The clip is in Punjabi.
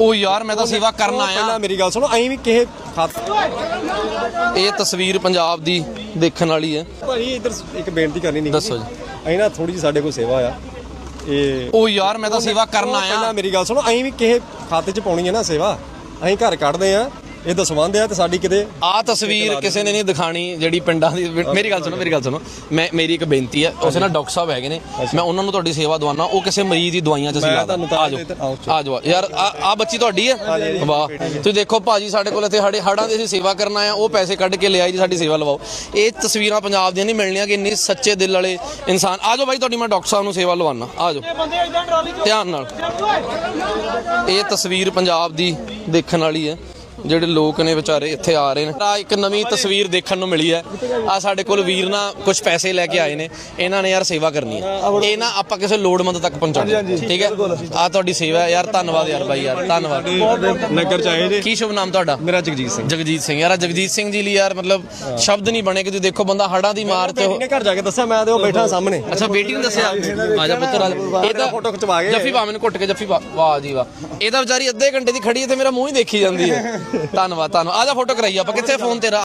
ਉਹ ਯਾਰ ਮੈਂ ਤਾਂ ਸੇਵਾ ਕਰਨ ਆਇਆ। ਪਹਿਲਾਂ ਮੇਰੀ ਗੱਲ ਸੁਣੋ ਐਂ ਵੀ ਖਾਤ ਇਹ ਤਸਵੀਰ ਪੰਜਾਬ ਦੀ ਦੇਖਣ ਵਾਲੀ ਹੈ। ਭਾਜੀ ਇੱਧਰ ਇੱਕ ਬੇਨਤੀ ਕਰਨੀ ਨਹੀਂ ਦੱਸੋ ਜੀ। ਐਂ ਨਾ ਥੋੜੀ ਜਿਹੀ ਸਾਡੇ ਕੋਲ ਸੇਵਾ ਆ। ਇਹ ਉਹ ਯਾਰ ਮੈਂ ਤਾਂ ਸੇਵਾ ਕਰਨ ਆਇਆ। ਪਹਿਲਾਂ ਮੇਰੀ ਗੱਲ ਸੁਣੋ ਐਂ ਵੀ ਕਿਸੇ ਖਾਤੇ 'ਚ ਪਾਉਣੀ ਹੈ ਨਾ ਸੇਵਾ। ਅਸੀਂ ਘਰ ਕੱਢਦੇ ਆ ਇਹ ਦਸਵੰਦ ਆ ਤੇ ਸਾਡੀ ਕਿਤੇ ਆ ਤਸਵੀਰ ਕਿਸੇ ਨੇ ਨਹੀਂ ਦਿਖਾਣੀ ਜਿਹੜੀ ਪਿੰਡਾਂ ਦੀ ਮੇਰੀ ਗੱਲ ਸੁਣੋ ਮੇਰੀ ਗੱਲ ਸੁਣੋ। ਮੈਂ ਮੇਰੀ ਇੱਕ ਬੇਨਤੀ ਹੈ ਉਸੇ ਨਾਲ ਡਾਕਟਰ ਸਾਹਿਬ ਹੈਗੇ ਨੇ। ਮੈਂ ਉਹਨਾਂ ਨੂੰ ਤੁਹਾਡੀ ਸੇਵਾ ਦਵਾਨਾ ਉਹ ਕਿਸੇ ਮਰੀਜ਼ ਦੀ ਦਵਾਈਆਂ ਚ ਅਸੀਂ ਲਾ ਤੁਹਾਨੂੰ ਤਾਂ ਆ ਜਾਓ। ਇੱਧਰ ਆਓ ਆ ਜਾਓ। ਯਾਰ ਆ ਬੱਚੀ ਤੁਹਾਡੀ ਹੈ ਵਾਹ। ਤੁਸੀਂ ਦੇਖੋ ਭਾਜੀ ਸਾਡੇ ਕੋਲ ਇੱਥੇ ਸਾਡੇ ਹੜਾਂ ਦੀ ਅਸੀਂ ਸੇਵਾ ਕਰਨ ਆਏ ਆ ਉਹ ਪੈਸੇ ਕੱਢ ਕੇ ਲਿਆਈ ਜੀ ਸਾਡੀ ਸੇਵਾ ਲਵਾਓ। ਇਹ ਤਸਵੀਰਾਂ ਪੰਜਾਬ ਦੀਆਂ ਨਹੀਂ ਮਿਲਣੀਆਂ ਕਿ ਇੰਨੇ ਸੱਚੇ ਦਿਲ ਵਾਲੇ ਇਨਸਾਨ ਆ ਜਾਓ ਬਾਈ ਤੁਹਾਡੀ ਮੈਂ ਡਾਕਟਰ ਸਾਹਿਬ ਨੂੰ ਸੇਵਾ ਲਵਾਨਾ ਆ ਜਾਓ। ਧਿਆਨ ਨਾਲ। ਇਹ ਤਸਵੀਰ ਪੰਜਾਬ ਦੀ ਦੇਖਣ ਵਾਲੀ ਹੈ। ਜਿਹੜੇ ਲੋਕ ਨੇ ਵਿਚਾਰੇ ਇੱਥੇ ਆ ਰਹੇ ਨੇ। ਆ ਇੱਕ ਨਵੀਂ ਤਸਵੀਰ ਦੇਖਣ ਨੂੰ ਮਿਲੀ ਹੈ। ਆ ਸਾਡੇ ਕੋਲ ਵੀਰ ਨਾ ਕੁਝ ਪੈਸੇ ਲੈ ਕੇ ਆਏ ਨੇ। ਇਹਨਾਂ ਨੇ ਯਾਰ ਸੇਵਾ ਕਰਨੀ ਹੈ। ਇਹ ਨਾ ਆਪਾਂ ਕਿਸੇ ਲੋੜਵੰਦ ਤੱਕ ਪਹੁੰਚਾਉਣਾ ਠੀਕ ਹੈ? ਆ ਤੁਹਾਡੀ ਸੇਵਾ ਹੈ। ਯਾਰ ਧੰਨਵਾਦ ਯਾਰ ਬਾਈ ਯਾਰ। ਧੰਨਵਾਦ। ਨਗਰ ਚ ਆਏ ਜੇ ਕੀ ਸ਼ੁਭ ਨਾਮ ਤੁਹਾਡਾ? ਮੇਰਾ ਜਗਜੀਤ ਸਿੰਘ। ਜਗਜੀਤ ਸਿੰਘ। ਯਾਰ ਜਗਜੀਤ ਸਿੰਘ ਜੀ ਲਈ ਯਾਰ ਮਤਲਬ ਸ਼ਬਦ ਨਹੀਂ ਬਣੇ ਕਿ ਤੁਸੀਂ ਦੇਖੋ ਬੰਦਾ ਹੜਾਂ ਦੀ ਮਾਰ ਤੇ ਇਹਨੇ ਘਰ ਜਾ ਕੇ ਦੱਸਿਆ ਮੈਂ ਤੇ ਉਹ ਬੈਠਾ ਸਾਹਮਣੇ। ਅੱਛਾ ਬੇਟੀ ਨੇ ਦੱਸਿਆ? ਆ ਜਾ ਪੁੱਤਰ ਆ। ਇਹ ਤਾਂ ਫੋਟੋ ਖਿਚਵਾ ਕੇ ਜੱਫੀ ਪਾ ਮੈਨੂੰ ਘੁੱਟ ਕੇ ਜੱਫੀ ਵਾਹ ਜੀ ਵਾਹ। ਇਹ ਤਾਂ ਵਿਚਾਰੀ ਅੱਧੇ ਘੰਟੇ ਦੀ ਖੜੀ ਹੈ ਤੇ ਮੇਰਾ ਮੂੰਹ ਹੀ ਦੇਖੀ ਜਾਂਦੀ ਹੈ। ਧੰਨਵਾਦ ਧੰਨਵਾਦ। ਆ ਜਾ ਫੋਟੋ ਕਰਾਈ ਆਪਾਂ ਕਿੱਥੇ ਫੋਨ ਤੇਰਾ?